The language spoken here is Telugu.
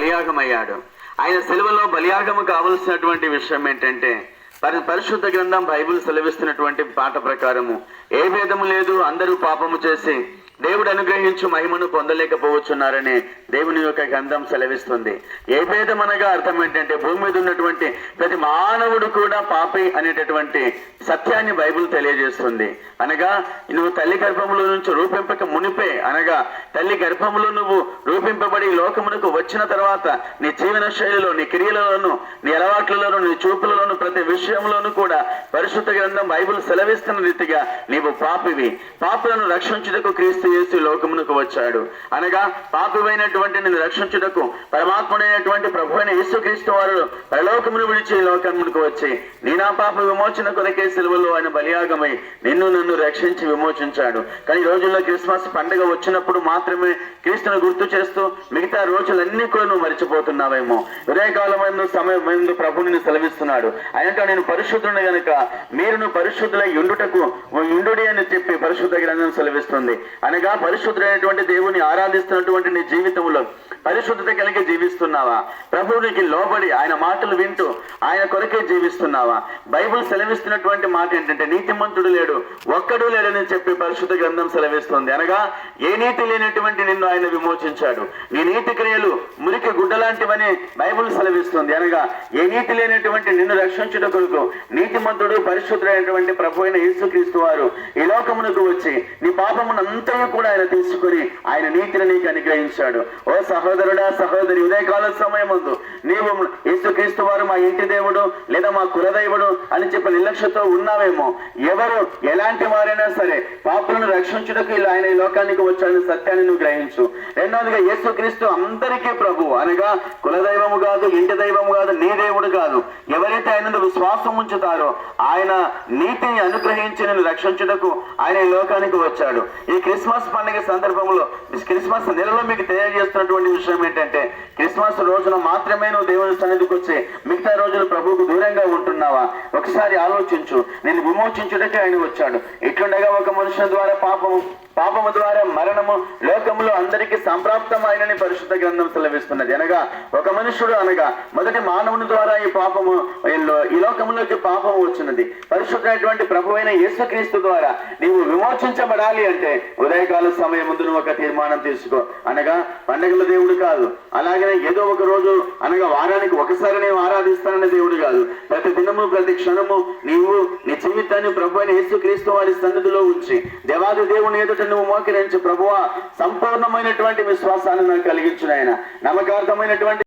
బలియాగమయ్యాడు. ఆయన సెలవులో బలియాగము కావలసినటువంటి విషయం ఏంటంటే పరి పరిశుద్ధ గ్రంథం బైబిల్ సెలవిస్తున్నటువంటి పాట ప్రకారము ఏ భేదము లేదు అందరూ పాపము చేసి దేవుడు అనుగ్రహించు మహిమను పొందలేకపోవచ్చున్నారని దేవుని యొక్క గ్రంథం సెలవిస్తుంది. ఏ భేదం అనగా అర్థం ఏంటంటే భూమి మీద ఉన్నటువంటి ప్రతి మానవుడు కూడా పాపి అనేటటువంటి సత్యాన్ని బైబిల్ తెలియజేస్తుంది. అనగా నువ్వు తల్లి గర్భములో నుంచి రూపింపక మునిపే అనగా తల్లి గర్భములో నువ్వు రూపింపబడి లోకమునకు వచ్చిన తర్వాత నీ జీవన శైలిలో నీ క్రియలలోను నీ అలవాట్లలోను నీ చూపులలోను ప్రతి విషయంలోనూ కూడా పరిశుద్ధ గ్రంథం బైబుల్ సెలవిస్తున్న రీతిగా నీవు పాపివి. పాపులను రక్షించుటకు క్రీస్తు యేసు లోకమునకు వచ్చాడు. అనగా పాపివైనటువంటి నిన్ను రక్షించుటకు పరమాత్ముడైనటువంటి ప్రభు అయిన యేసుక్రీస్తు వారు పరలోకమును విడిచి లోకమునకు వచ్చి నీ నా పాప విమోచన కొరకే సెలవులో ఆయన బలియాగమై నిన్ను నన్ను రక్షించి విమోచించాడు. కానీ రోజుల్లో క్రిస్మస్ పండుగ వచ్చినప్పుడు మాత్రమే క్రీస్తును గుర్తు చేస్తూ మిగతా రోజులన్నీ కూడా నువ్వు మర్చిపోతున్నావేమో. ఉదయకాలం సమయం ప్రభు నిన్ను సెలవిస్తున్నాడు. ఆయనతో నేను పరిశుద్ధుని గనుక మీరును పరిశుద్ధులై ఉండుటకు ఉండుడి అని చెప్పి పరిశుద్ధ గ్రంథం సెలవిస్తుంది. అనగా పరిశుద్ధుడైనటువంటి దేవుని ఆరాధిస్తున్నటువంటి నీ జీవితంలో పరిశుద్ధత కలిగి జీవిస్తున్నావా? ప్రభువునికి లోబడి ఆయన మాటలు వింటూ ఆయన కొరకే జీవిస్తున్నావా? బైబుల్ సెలవిస్తున్నటువంటి మాట ఏంటంటే నీతిమంతుడు లేడు ఒక్కడు లేడని చెప్పి పరిశుద్ధ గ్రంథం సెలవిస్తుంది. అనగా ఏ నీతి లేనటువంటి నిన్ను ఆయన విమోచించాడు. నీ నీతి క్రియలు మురికి గుడ్డలాంటివని బైబుల్ సెలవిస్తుంది. అనగా ఏ నీతి లేనటువంటి నిన్ను రక్షించుట కొరకు నీతిమంతుడు పరిశుద్ధుడైనటువంటి ప్రభు అయిన యేసుక్రీస్తు వారు ఈ లోకమునకు వచ్చి నీ పాపమునంతయు కూడా ఆయన తీసుకొని ఆయన నీతిని నీకు అనుగ్రహించాడు. ఓ సహో సహోదరుడా సహోదరి ఉదయకాల సమయమందు నీవు యేసుక్రీస్తు వారు మా ఇంటి దేవుడు లేదా మా కులదైవుడు అని చెప్పి నిర్లక్ష్యతో ఉన్నావేమో. ఎవరు ఎలాంటి వారైనా సరే పాపులను రక్షించుటకు ఇలా ఆయన ఈ లోకానికి వచ్చాడని సత్యాన్ని నువ్వు గ్రహించు. రెండవదిగా యేసుక్రీస్తు అందరికీ ప్రభు అనగా కులదైవము కాదు ఇంటి దైవము కాదు నీ దేవుడు కాదు. ఎవరైతే ఆయన విశ్వాసం ఉంచుతారో ఆయన నీతిని అనుగ్రహించి నేను రక్షించుటకు ఆయన ఈ లోకానికి వచ్చాడు. ఈ క్రిస్మస్ పండుగ సందర్భంలో క్రిస్మస్ నెలలో మీకు తెలియజేస్తున్నటువంటి విషయం ఏంటంటే క్రిస్మస్ రోజున మాత్రమే నువ్వు దేవుని సన్నిధికి వచ్చి మిగతా రోజులు ప్రభువుకు దూరంగా ఉంటున్నావా? ఒకసారి ఆలోచించు. నేను విమోచించుటకే ఆయన వచ్చాడు. ఇట్లుండగా ఒక మనుషుల ద్వారా పాపము? పాపము ద్వారా మరణము లోకములో అందరికీ సంప్రాప్తమైనని పరిశుద్ధ గ్రంథం సెలవిస్తున్నది. అనగా ఒక మనుషుడు అనగా మొదటి మానవుని ద్వారా ఈ పాపము ఈ లోకములోకి పాపము వచ్చినది. పరిశుద్ధమైనటువంటి ప్రభు అయిన యేసుక్రీస్తు ద్వారా నీవు విమోచించబడాలి అంటే ఉదయకాల సమయం ముందు నువ్వు ఒక తీర్మానం తీసుకో. అనగా పండగల దేవుడు కాదు. అలాగనే ఏదో ఒక రోజు అనగా వారానికి ఒకసారి నేను ఆరాధిస్తానన్న దేవుడు కాదు. ప్రతి దినము ప్రతి క్షణము నీవు నీ జీవితాన్ని ప్రభు అయిన యేసుక్రీస్తు వారి సన్నిధిలో ఉంచి దేవాది దేవుని ఎదుట నువ్వు మోకరించి ప్రభువ సంపూర్ణమైనటువంటి విశ్వాసాన్ని నాకు కలిగించిన ఆయన నమ్మకార్థమైనటువంటి